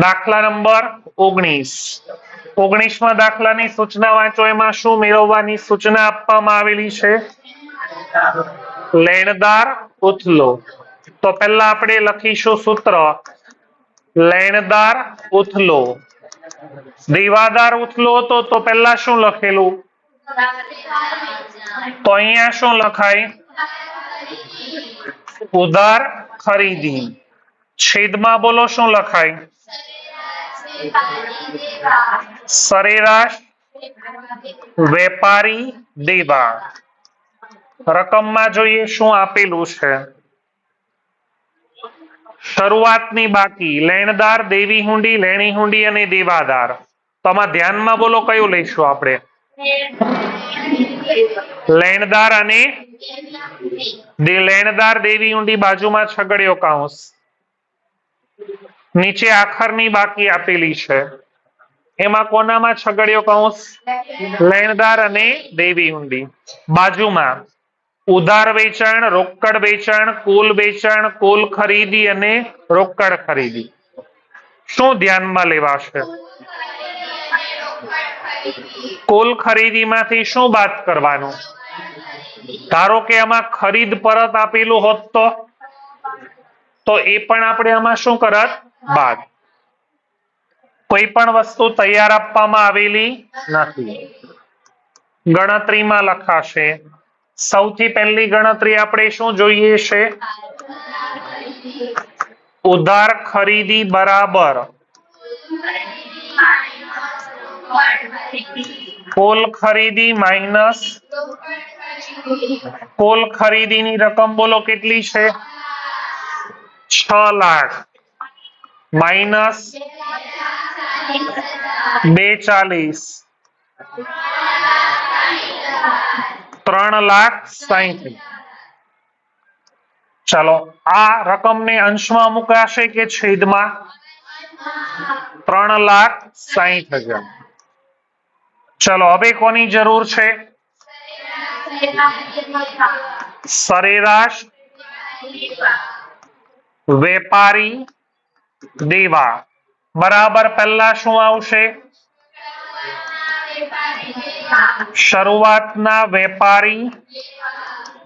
દાખલા નંબર ઓગણીસ. ઓગણીસમાં દાખલાની સૂચના વાંચો, એમાં શું મેળવવાની સૂચના આપવામાં આવેલી છે? લેણદાર ઉથલો. તો પહેલા આપણે લખીશું સૂત્ર. લેણદાર ઉથલો. દેવાદાર ઉથલો હતો, તો પહેલા શું લખેલું? તો અહીંયા શું લખાય? ઉધાર ખરીદી. છેદમાં બોલો, શું લખાય? સરેરાશ વેપારી દેવા. રકમમાં જોઈએ શું આપેલું છે? શરૂઆતની બાકી, લેણદાર, દેવી હુંડી, લેણી હુંડી અને દેવાદાર. તો આમાં ધ્યાનમાં બોલો, કયું લઈશું આપણે? લેણદાર અને લેણદાર, દેવી ઊંડી બાજુમાં છગડ્યો કાઉસ. નીચે આખરની બાકી આપેલી છે. એમાં કોનામાં છગડ્યો કૌંસ? લેણદાર અને દેવી ઊંડી. બાજુમાં ઉધાર વેચાણ, રોકડ વેચાણ, કુલ વેચાણ, કુલ ખરીદી અને રોકડ ખરીદી. શું ધ્યાનમાં લેવાશે? કુલ ખરીદીમાંથી શું બાદ કરવાનું? ધારો કે આમાં ખરીદ પરત આપેલું હોત તો? તો એ પણ આપણે આમાં શું કરત? બાદ. કોઈ પણ વસ્તુ તૈયાર આપવામાં આવેલી નથી. ગણતરીમાં લખાશે. સૌથી પહેલી ગણતરી આપણે શું જોઈએ છે? ઉધાર ખરીદી બરાબર. કોલ ખરીદી માઇનસ. કોલ ખરીદીની રકમ બોલો કેટલી છે? છ લાખ. માઇનસ બે ચાલીસ ત્રણ લાખ સાહીઠ. ચાલો, આ રકમને અંશમાં મુકાશે કે છેદમાં? ત્રણ લાખ સાહીઠ હજાર. ચલો, હવે કોની જરૂર છે? સરેરાશ. વેપારી દેવા. બરાબર પહેલા શું આવશે? શરૂઆતના વેપારી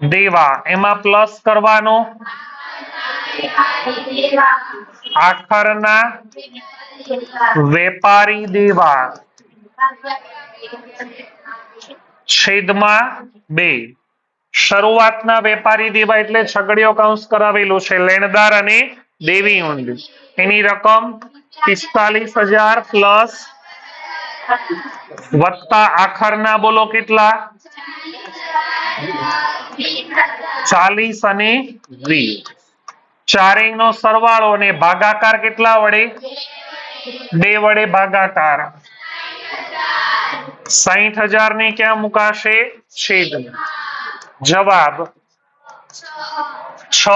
દેવા. એમાં પ્લસ કરવાનો? આખરના વેપારી દેવા. છેદમાં બે. શરૂઆતના વેપારી દેવા એટલે છગડીયો કૌંસ કરાવેલું છે. લેણદાર અને દેવી ઊંડી. એની રકમ પિસ્તાલીસ હજાર પ્લસ વત્તા આખરના બોલો કેટલા? ચાલીસ અને વીસ. ચારેય નો સરવાળો અને ભાગાકાર કેટલા વડે? બે વડે ભાગાકાર. સાહીઠ હજાર ને ક્યાં મુકાશે? છેદમાં. જવાબ છ.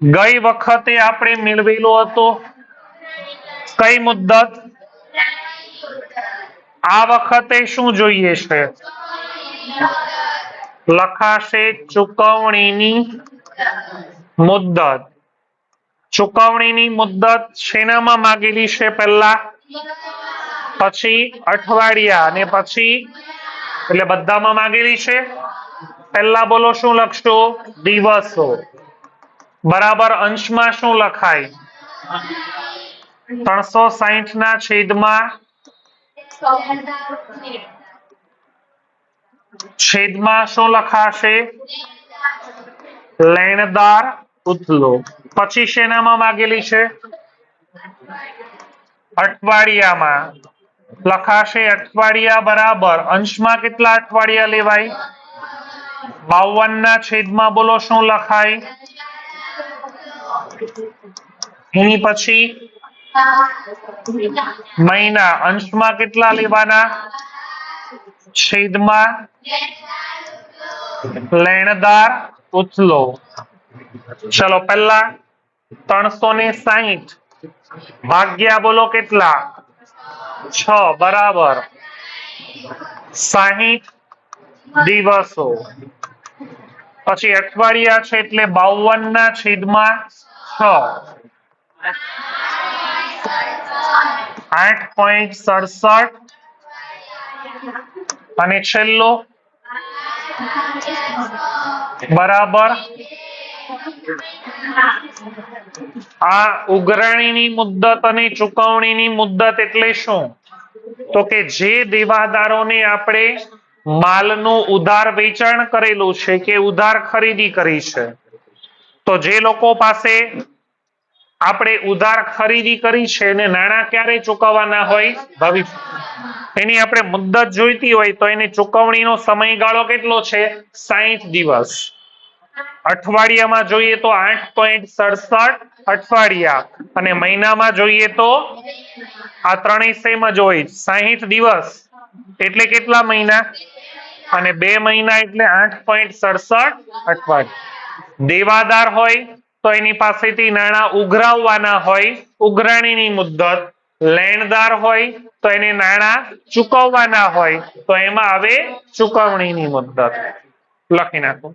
ગઈ વખતે આપણે મેળવેલો હતો કઈ મુદ્દત? આ વખતે શું જોઈએ છે? લખાશે ચુકવણીની મુદ્દત. ચુકવણીની મુદ્દત શેનામાં માગેલી છે પહેલા? પછી અઠવાડિયા અને પછી એટલે બધામાં માંગેલી છે? પહેલા બોલો શું લખશો? દિવસો. બરાબર અંશમાં શું લખાય? ત્રણસો સાહીઠ ના છેદમાં? છેદમાં શું લખાશે? લેણદાર ઉથલો. પછી શેનામાં માગેલી છે? અઠવાડિયામાં. લખાશે અઠવાડિયા બરાબર. અંશમાં કેટલા અઠવાડિયા લેવાય? બાવન ના છેદમાં બોલો શું લખાય? એની પછી મહિના. અંશમાં કેટલા લેવાના? છેદમાં લેણદાર ઉથલો. ચલો, પહેલા ત્રણસો ને સાહીઠ. ભાગ્યા બોલો કેટલા? છ, બરાબર. સાહીઠ દિવસો. પછી અઠવાડિયા છે એટલે બાવન ના છેદમાં છ. આઠ પોઈન્ટ સડસઠ. અને છેલ્લો? બરાબર. આ ઉઘરાણીની મુદ્દત અને ચુકવણીની મુદ્દત એટલે શું? તો કે જે દેવાદારોને આપણે માલનું ઉધાર વેચાણ કરેલું છે કે ઉધાર ખરીદી કરી છે, તો જે લોકો પાસે આપણે ઉધાર ખરીદી કરી છે અને નાણાં ક્યારે ચૂકવવાના હોય? ભવિષ્ય. એની આપણે મુદ્દત જોઈતી હોય તો એની ચુકવણીનો સમયગાળો કેટલો છે? સાહીઠ દિવસ. અઠવાડિયામાં જોઈએ તો આઠ પોઈન્ટ સડસઠ અઠવાડિયા. અને મહિનામાં જોઈએ તો આ ત્રણેય સેમ જ હોય સાહીઠ દિવસ એટલે કેટલા મહિના? અને બે મહિના એટલે આઠ પોઈન્ટ સડસઠ અઠવાડિયા. દેવાદાર હોય તો એની પાસેથી નાણાં ઉઘરાવવાના હોય, ઉઘરાણીની મુદ્દત લેણદાર હોય તો એને નાણાં ચૂકવવાના હોય, તો એમાં આવે ચુકવણીની મુદ્દત લખી નાખો.